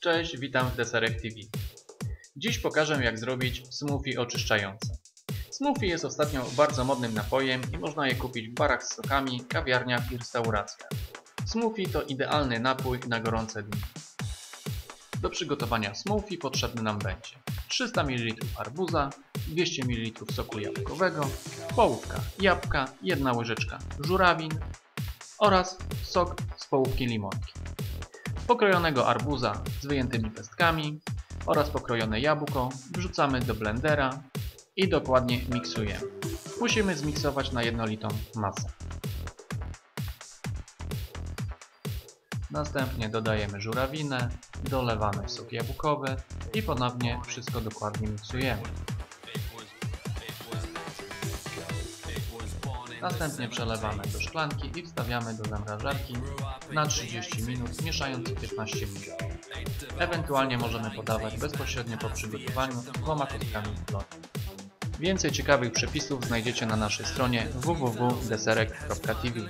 Cześć, witam w Deserek TV. Dziś pokażę jak zrobić smoothie oczyszczające. Smoothie jest ostatnio bardzo modnym napojem i można je kupić w barach z sokami, kawiarniach i restauracjach. Smoothie to idealny napój na gorące dni. Do przygotowania smoothie potrzebny nam będzie 300 ml arbuza, 200 ml soku jabłkowego, połówka jabłka, jedna łyżeczka żurawin oraz sok z połówki limonki pokrojonego arbuza z wyjętymi pestkami oraz pokrojone jabłko wrzucamy do blendera i dokładnie miksujemy. Musimy zmiksować na jednolitą masę. Następnie dodajemy żurawinę, dolewamy sok jabłkowy i ponownie wszystko dokładnie miksujemy. Następnie przelewamy do szklanki i wstawiamy do zamrażarki na 30 minut, mieszając 15 minut. Ewentualnie możemy podawać bezpośrednio po przygotowaniu dwoma kostkami lodu. Więcej ciekawych przepisów znajdziecie na naszej stronie www.deserek.tv